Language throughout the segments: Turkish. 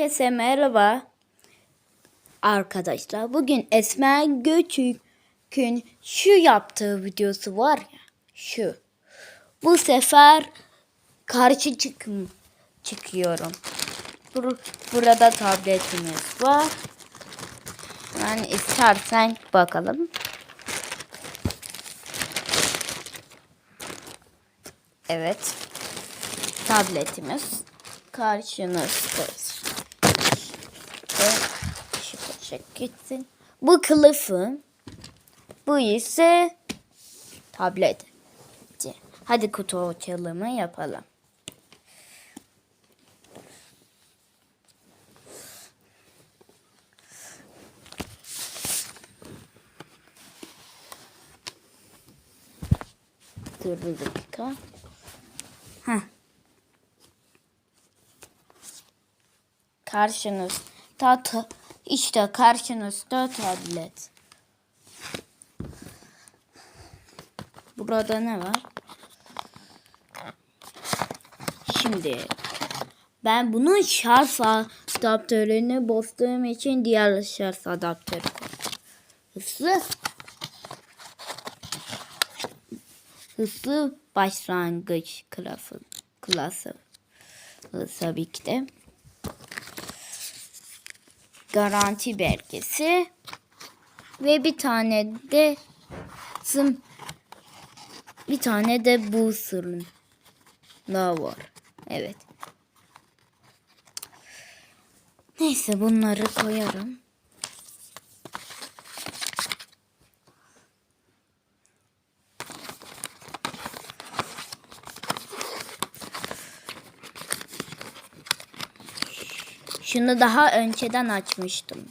Herkese merhaba. Arkadaşlar bugün Esmer Göçük'ün şu yaptığı videosu var ya. Şu. Bu sefer karşı çıkım çıkıyorum. Bur- burada tabletimiz var. Yani istersen bakalım. Evet. Tabletimiz karşınızda. Gitsin. Bu kılıfı. Bu ise tablet. Hadi kutu açılımı yapalım. Dur bir dakika. Heh. Karşınızda ta, işte karşınızda tablet. Burada ne var? Şimdi ben bunun şarj adaptörünü bozduğum için diğer şarj adaptörü. Hızlı. Hızlı başlangıç klası. klası. Tabii ki de garanti belgesi ve bir tane de zım bir tane de bu sırrın daha var. Evet. Neyse bunları koyarım. Şunu daha önceden açmıştım.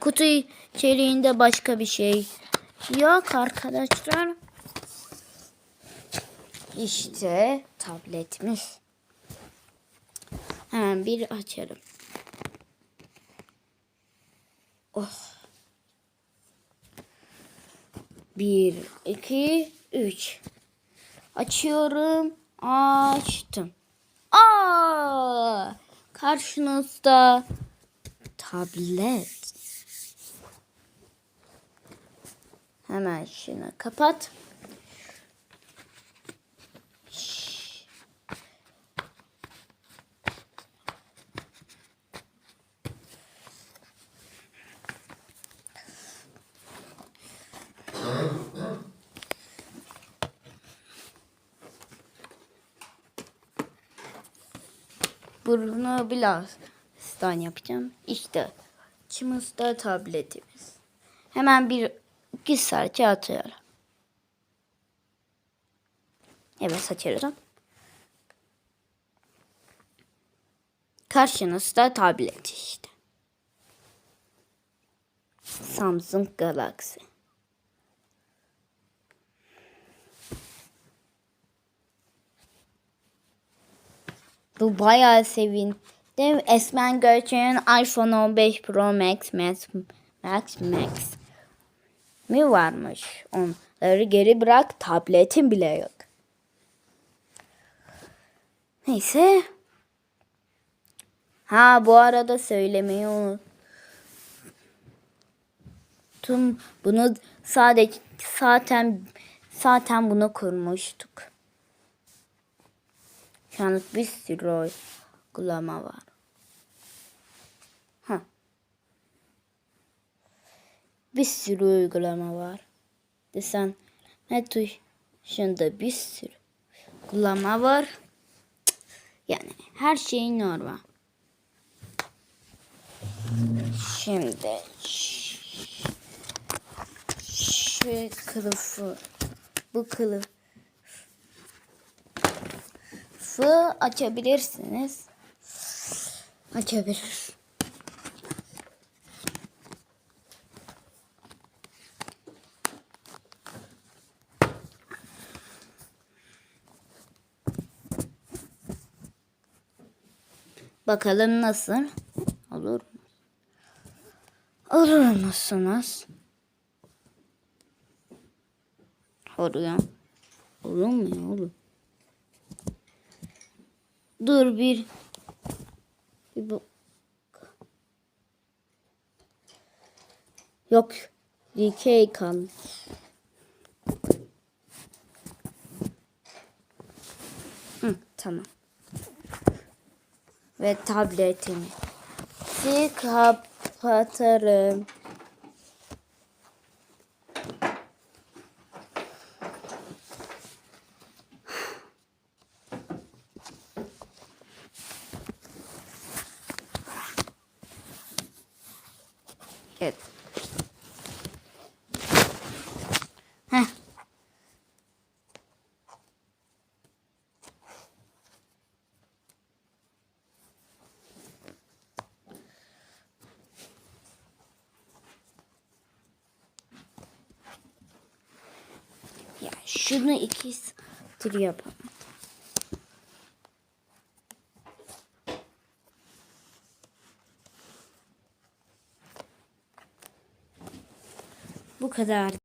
Kutu içeriğinde başka bir şey yok arkadaşlar. İşte tabletimiz. Hemen bir açalım. Oh. Bir, iki, üç. Açıyorum. Açtım. Aa! Karşınızda tablet. Hemen şunu kapat. Bunu birazdan yapacağım. İşte içimizde tabletimiz. Hemen bir iki serçe atıyorum. Evet açıyorum. Karşınızda tablet işte. Samsung Galaxy. Bu bayağı sevindim. Esmen Göçer'in iPhone 15 Pro Max Max Max Max mi varmış? Onları geri bırak tabletin bile yok. Neyse. Ha bu arada söylemeyi unuttum. Bunu sadece zaten zaten bunu kurmuştuk. An bir sürü uygulama var. Ha. Bir sürü uygulama var. Desen ne tuşunda bir sürü uygulama var. Yani her şey normal. Şimdi şu kılıfı bu kılıf kılıfı açabilirsiniz. Açabilir. Bakalım nasıl? Olur mu? Olur musunuz? Oluyor. Olur mu ya? Olur. Dur bir. bir bu. Yok. Dikey kalmış. Hı, tamam. Ve tabletimi. Si Evet. Heh. Ya şunu iki tur yapalım. Bu kadar.